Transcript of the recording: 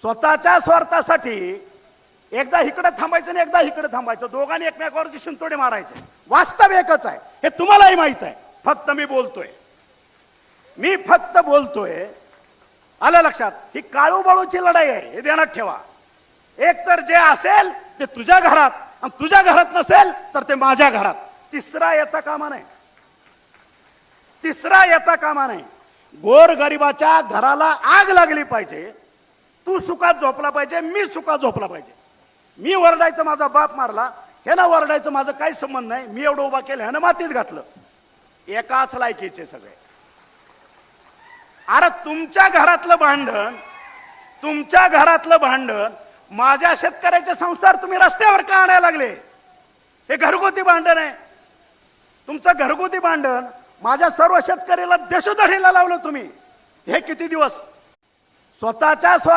स्वतःच्या स्वार्थासाठी एकदा इकडे थांबायचं आणि एकदा इकडे थांबायचं. दोघांनी एकमेकावरची शिंतोडे मारायचे. वास्तव एकच आहे. हे तुम्हालाही माहीत आहे. फक्त मी बोलतोय. मी फक्त बोलतोय. आलं लक्षात? ही काळू बाळूची लढाई आहे. हे ध्यानात ठेवा. एक तर जे असेल ते तुझ्या घरात आणि तुझ्या घरात नसेल तर ते माझ्या घरात. तिसरा येता कामा नाही. तिसरा येता कामा नाही. गोर गरिबाच्या घराला आग लागली पाहिजे. तू सुखात झोपला पाहिजे मी सुखात झोपला पाहिजे. मी वरडायचं माझा बाप मारला हे ना वरडायचं माझं काही संबंध नाही मी एवढं उभा केलं ह्यानं मातीत घातलं. एकाच लायकीचे सगळे. अरे तुमच्या घरातलं भांडण तुमच्या घरातलं भांडण माझ्या शेतकऱ्याचे संसार तुम्ही रस्त्यावर का आणायला लागले? हे घरगुती भांडण आहे. तुमचं घरगुती भांडण माझ्या सर्व शेतकऱ्याला देशोधडीला लावलं तुम्ही. हे किती दिवस? स्वतःच्या स्वर